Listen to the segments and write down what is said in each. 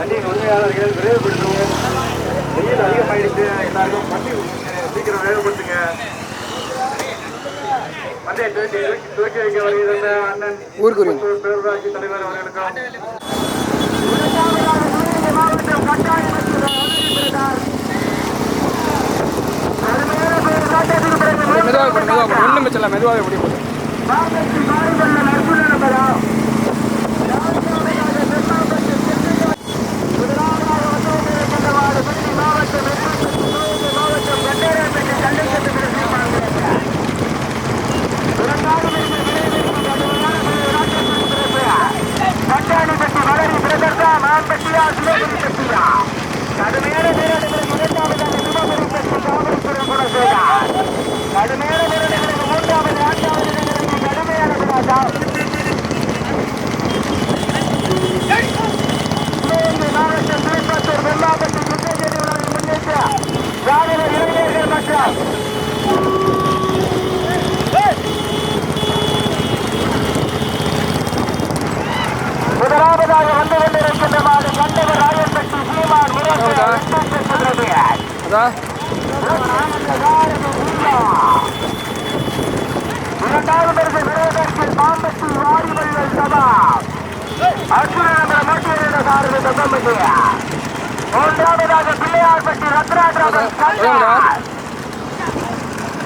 அன்றைய உரிமையாளர்கள் விரைவுபடுத்துவோம். வெயில் அதிகமாயிடுச்சு. எல்லாருக்கும் வண்டி சீக்கிரம் வேகப்படுத்துங்க. வண்டியை துவக்கி துவக்கி வைக்க வருகிற அண்ணன் ஊருக்கு பேரூராட்சி தலைவர் அவர்களுக்கும். மெதுவாக மெதுவாக ஒன்றும் இல்லை மெதுவாக எப்படி போடு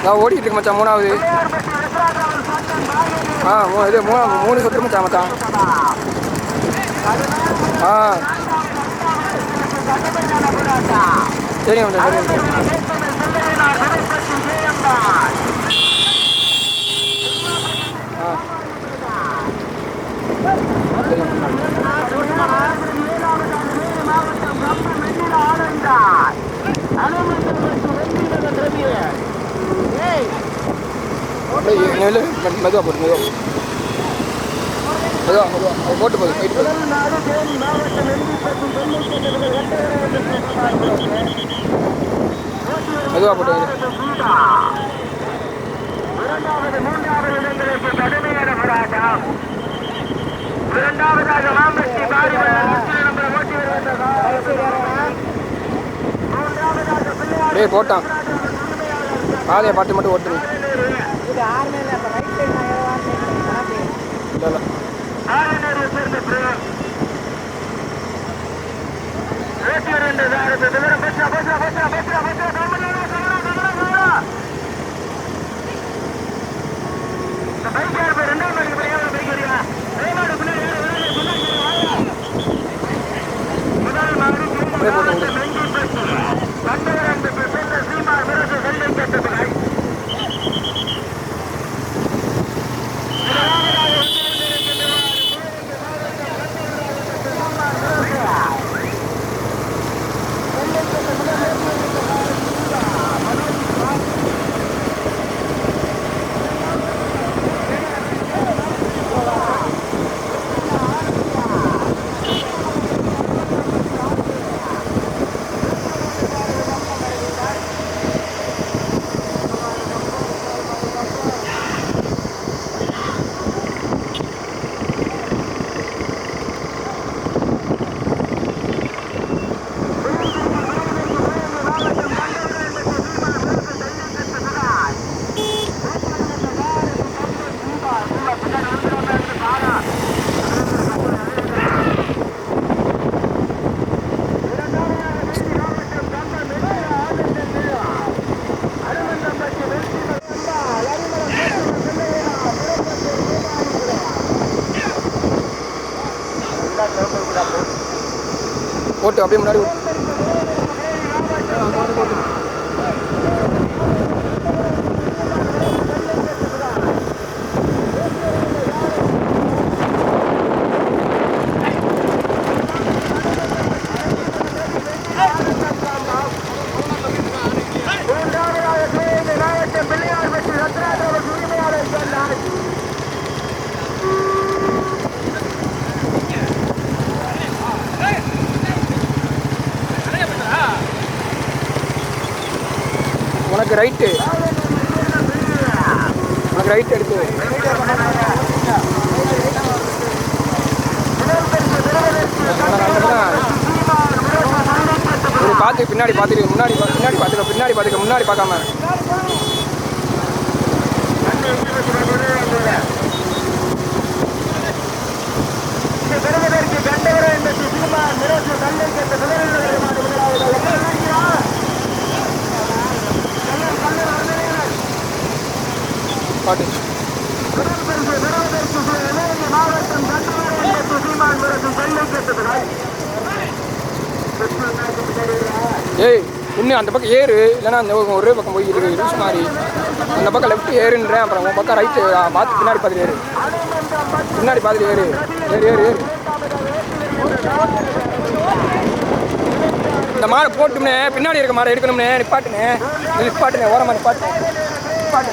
நான் ஓடிக்கிட்டு இருக்கு மச்சான் மூணாவது. பிள்ளையார்பட்டி ரத்னாட்ராமன் சங்கர் பாகேந்திர ஆ மூ- இது மூணு மூணு சுற்று மச்சான் மச்சான். ஆ. சரிங்க மச்சான் சரிங்க ஆ. சரிங்க மச்சான் அப்படியே இங்க வெளில மெதுவா போடு. மெதுவா மெதுவா போட்டு போகுது போயிட்டு மெதுவா போட்டு இரண்டாவது மூன்றாவது இடங்களுக்கு கடுமையான போராட்டம் இரண்டாவதாக மாம்பட்டி ஓட்டி வருகின்ற அப்படியே போட்டான். பாதையை பாட்டு மட்டும் ஓட்டுங்க இல்லை இல்லை ஆளுநரை சேர்ந்த பிரேம் ஓட்டி வருகின்ற சாரத்து விவரம் பேசுறா பேசுறா பேசுறா பேசுறா பேசுறா கவனம் கவனம் கவனம் கவனம் பைக் யார் போய் ரெண்டாவது பைக் போய் எவ்வளோ பைக் வரியா வேமாடு பின்னாடி யார் வரல பின்னாடி வாங்க முதல் மாடு அப்படியே போட்டு விடு. மெங்கி பட்டி கண்டவர் அந்த சென்ற சீமார் மிரசு செல்லை கட்டப்படாய் போட்டு அப்படியே முன்னாடி ஓட்டு. உனக்கு ரைட்டு உனக்கு ரைட் எடுத்து பார்த்து பின்னாடி பார்த்துட்டு முன்னாடி பின்னாடி பார்த்துக்க பின்னாடி பார்த்துக்க முன்னாடி பார்க்காம. இந்த பெறுவதற்கு கண்டவர இந்த கேட்ட சுதந்திர மாடு முதலாவதாக பாட்டு. ஏய் இன்னும் அந்த பக்கம் ஏறு இல்லைன்னா அந்த பக்கம் ஒரே பக்கம் போய் இருக்கு லூஸ் மாதிரி அந்த பக்கம் லெஃப்ட் ஏறுன்றேன் அப்புறம் உன் பக்கம் ரைட்டு பார்த்து பின்னாடி பார்த்துட்டு ஏறு. பின்னாடி பாதி ஏறு. ஏறு ஏறு ஏறு. இந்த மாடை போட்டும்னே பின்னாடி இருக்க மாடை எடுக்கணும்னே நிப்பாட்டுனே. நிப்பாட்டுனே ஓரமாக நிப்பாட்டு நிப்பாட்டு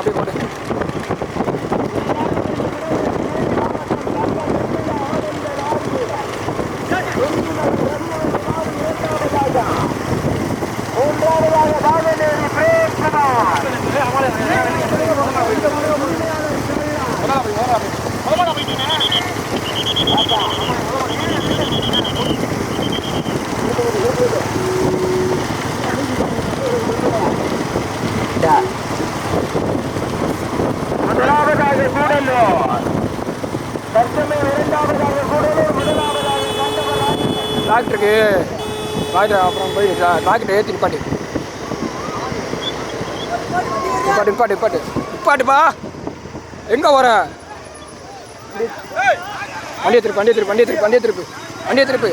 அப்படியே போட்டு மூன்றாவதாக கூடலூர் தற்சமயம் இரண்டாவதாக கூடலூர் முதலாவதாக டாக்டருக்கு டாக்டர் அப்புறம் போய் டாக்டர் ஏற்றி நிப்பாட்டு. நிப்பாட்டு நிப்பாட்டு நிப்பாட்டு. நிப்பாட்டுப்பா எங்கே வர வண்டியை திருப்பு வண்டியை திருப்பு வண்டியை திருப்பு வண்டியை திருப்பு வண்டியை திருப்பு.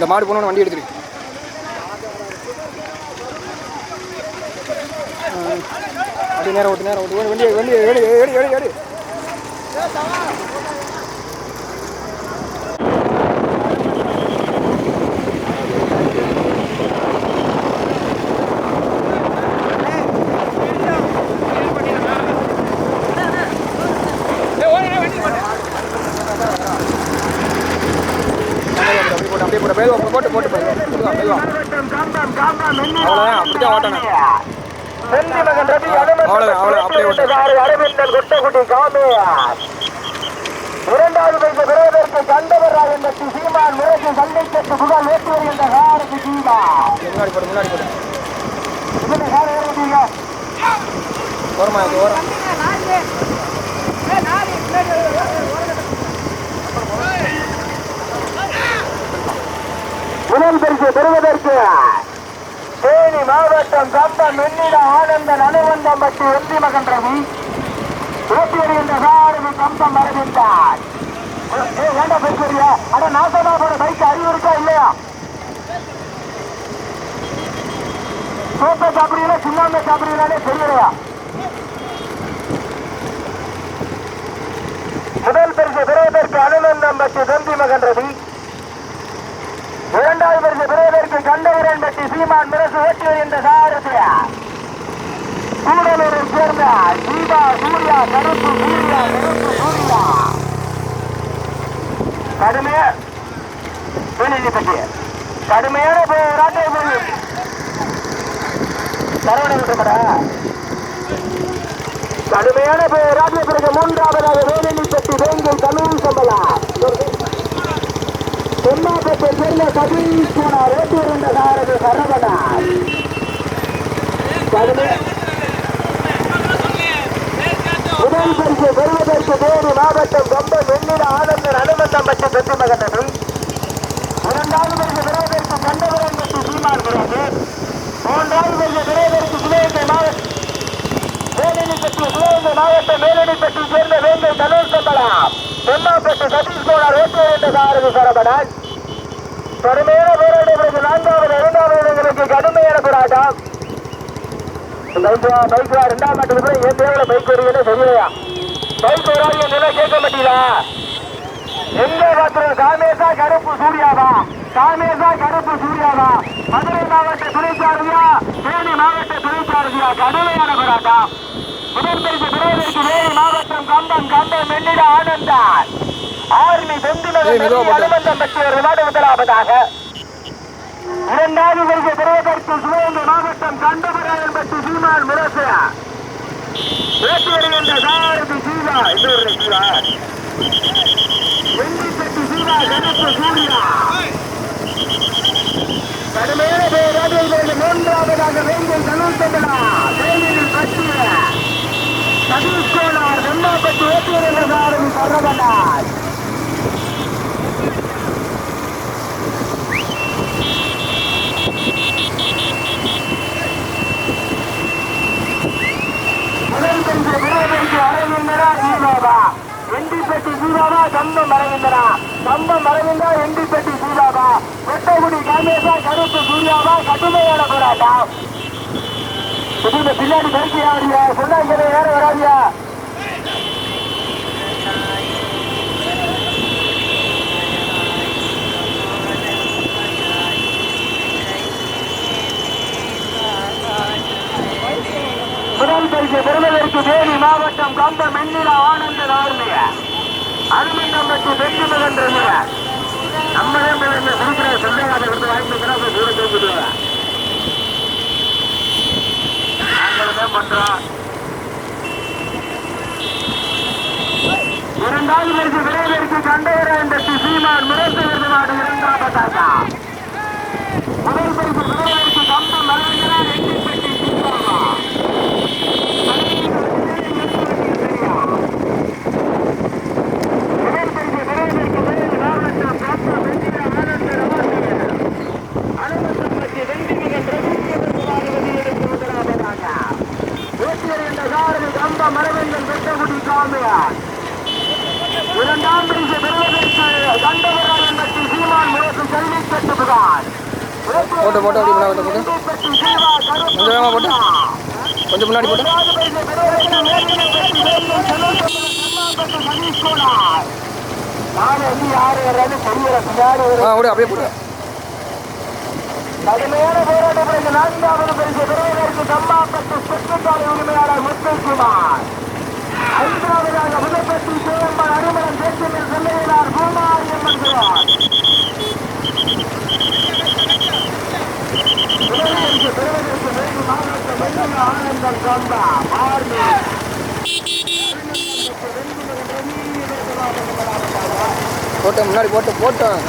இந்த மாடு போனோன்னு வண்டி எடுத்துரு அப்படி நேரம் ஓட்டு நேரம் ஓட்டு. வண்டி வண்டி ஏடு ஏடு ஏடு ஏடு அப்படியே போட்டு அப்படியே போட்டு மெதுவா போட்டு போட்டு காம்பம் மென்னிலா அவ்வளோதான் அப்படிதான் ஓட்டணும். அவ்வளவுதான், அவ்வளவுதான், அப்படியே காமையார் இரண்டாவது பைக்கு பெறுவதற்கு கண்டவராக இந்த சீமான் முரசு சண்டை கட்டு புகழ் ஏற்றி வருகின்ற காரதி சீமா. முன்னாடி போட்டு முன்னாடி போட்டு இதுல கார ஏறுவீங்க ஓரமா இது ஓரம் முதல் பரிசு பெறுவதற்கு தேனி மாவட்டம் கம்பம் மென்னிட ஆனந்தன் அனுவந்தம்பட்டி ஒத்தி மகன் ரவி ஓட்டி வருகின்ற சாரதி கம்பம் அரவிந்தார் ஏண்டா பேசுறியா அட நாசமா போன பைக் அறிவு இருக்கா இல்லையா? சோப்பை சாப்பிடுறீங்களா சுண்ணாம்பை சாப்பிடுறீங்களே தெரியலையா? முதல் பரிசு பெறுவதற்கு அனுமந்தம்பட்டி தந்தி மகன் ரவி பெறுவதற்கு கண்டவரன் பற்றி சீமான் மிரசு ஓட்டி வருகின்ற சாரதியா கூடலூரை சேர்ந்த தீபா சூர்யா கருப்பு சூர்யா கருப்பு சூர்யா. கடுமையா. பற்றி கடுமையான சரவண கடுமையான மூன்றாவதாக வேலனி பட்டி வேங்கை தமிழ் சம்பளா தென்னாப்பத்தை சேர்ந்த சதீஷ் குமார் ஓட்டி வருகின்ற சாரதி சரவணன் முதல் பரிசு பெறுவதற்கு தேனி மாவட்டம் கம்பம் வெண்ணில ஆனந்தன் அனுமந்தம் பற்றி பெற்று மகனது இரண்டாவது பரிசு பெறுவதற்கு கண்டவரன் பற்றி சீமான் பிறகு. மூன்றாவது பரிசு பெறுவதற்கு சிவகங்கை மாவட்டம் மேலணி பற்றி சிவகங்கை மாவட்டம் மேலணி பற்றி சேர்ந்த வேங்கை தனூர் சம்பளம். தென்னாப்பட்டு சதீஷ் கோடார் ஓட்டு என்ற சாரதி சரபடன் கடுமையான போராட்டம் பிறகு நான்காவது ஐந்தாவது இடங்களுக்கு கடுமையான போராட்டம். பைக் பைக் ரெண்டாம் மாட்டுக்கு கூட ஏன் தேவையில்ல பைக் வருவீங்கன்னு சரியா? பைக் வராது என்ன கேட்க மாட்டீங்களா? எங்க பாத்திரம் காமேசா கருப்பு சூர்யாவா? காமேசா கருப்பு சூர்யாவா? மதுரை மாவட்ட துணைச்சாரதியா தேனி மாவட்ட துணைச்சாரதியா கடுமையான போராட்டம். முதன்பரிசு பெறுவதற்கு வேலி மாவட்டம் கம்பம் கம்பம் என்னிட ஆனந்தார் ஆர்மி பொங்குநர் அனுபந்தம் ஒரு விளையாடு முதலாவதாக. இரண்டாவது பரிசு பெறுவதற்கு சிவகங்கை மாவட்டம் கண்டமராயன் பற்றி சீமான் முரசியா ஏற்றி வருகின்ற சாரதி சீவா இந்த ஒரு சீவா வெள்ளிப்பட்டி சீவா கணக்கு சூர்யா கடுமையான பேராக மூன்றாவதாக வேங்கை தனுஷ் கட்டிய சதீஷ் கோனார் வெம்மாப்பட்டி ஏற்றியிருந்த சாரதி சரவணார் முதல் பரிசு விரைவிற்கு அரவிந்தரா ஜீவாவா எண்டிப்பட்டி ஜீவாவா கம்பம் அரவிந்தரா கம்பம் அரவிந்தா எண்டிப்பட்டி ஜீவாவா வெட்டகுடி காமேசா கருப்பு சூர்யாவா கடுமையான போராட்டம். திரும்ப பின்னாடி கருக்கி ஆடியா சொன்னாங்க வேற வராதியா? முதல் பரிசு பெறுவதற்கு தேனி மாவட்டம் கம்ப மென்னில ஆனந்த நார்மிய அருமன் நம்பத்தி வெற்றி மகன் நம்ம தான் சொல்லுங்க அதை விருது வாங்கி தூரம் விடுவேன் போராட்டம் பண்றார் இரண்டாவது பேருக்கு விரைவிற்கு கண்டையரா இந்த சீமான் முதல் விருது நாடு இரண்டாம் பட்டாசா? முதல் பரிசு விரைவிற்கு கம்பம் மறைகிறார் எட்டு பெட்டி சீமாவா விரைவிற்கு போட்டு போட்டு அப்படி முன்னாடி போட்டு. கொஞ்சம் வேகமாக போட்டு. கொஞ்சம் முன்னாடி போட்டு. ஆ விடு அப்படியே போட்டு. கடுமையான போராட்டம் நான்காவது பரிசு பெறுவதற்கு கம்மாப்பட்டு செக்குத்தாலை உரிமையாளர் முத்துக்குமார் ஐந்தாவதாக முதற்பட்டி சேவம்பன் அனுமலம் தேசிய செல்லையினார் பூமாரி என்கிறார் ஆனந்தம் கொண்ட மார்மி போட்டோம் முன்னாடி போட்டு போட்டோம்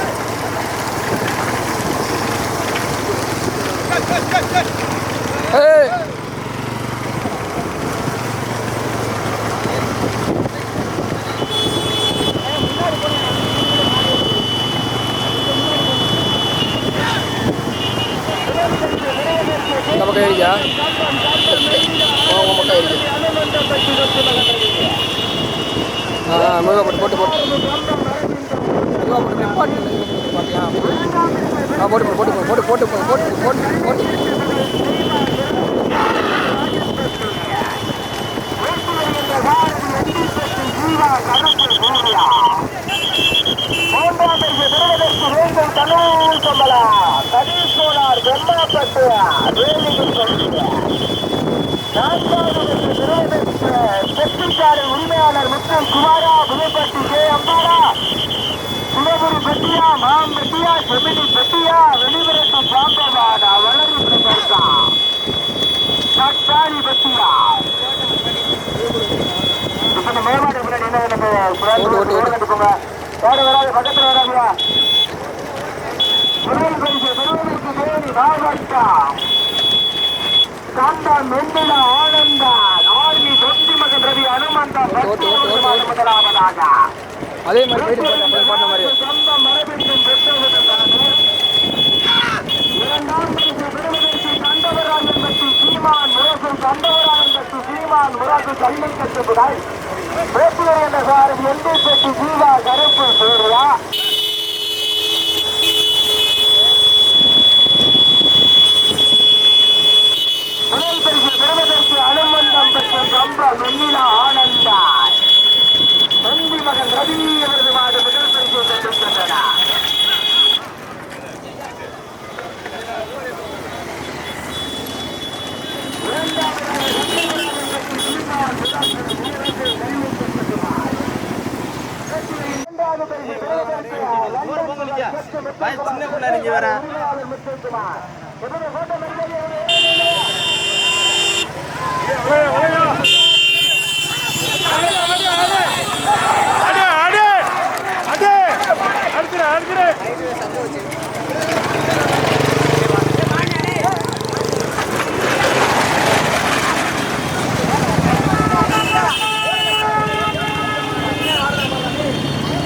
நமக்கு ஐடியா பக்கம் ஏறியா உன் பக்கம் ஏறியா ஆ போட்டு போட்டு. போட்டு போட்டு போட்டு போட்டு போட்டு போட்டு போட்டு போட்டு போட்டு. குமாரா புதுப்பட்டி கே. அம்பாரா சிவபுரி பெட்டியா மாம் பெட்டியா செமினி பெட்டியா வெளிவிரட்டு பாம்பவாடா வளரி பிரதர்கா சட்டாரி பெட்டியா. இப்ப இந்த மேம்பாட்டு முன்னாடி என்ன நம்ம. கட்டுக்கோங்க வேற வராது பக்கத்துல வராதியா. முதல் பரிசு பெறுவதற்கு தேனி மாவட்டம் காந்தா மென்னில. அதே மாதிரி பாடின மாதிரி. கல்வி கட்டுபுடாய் வேப்பூர் என்ற சாரதி எல்லை பெட்டி ஜீவா கருப்பு சூர்யா? ரொம்ப வெண்ணில ஆனந்தாய் தம்பி மகன் ரவி அவரது மாடு முதல் பரிசு தந்திருக்கின்றனர் சின்ன பொண்ணா நீங்க வேற Yeah, yeah, yeah. அடு அடு அடு அடுத்து அடுத்து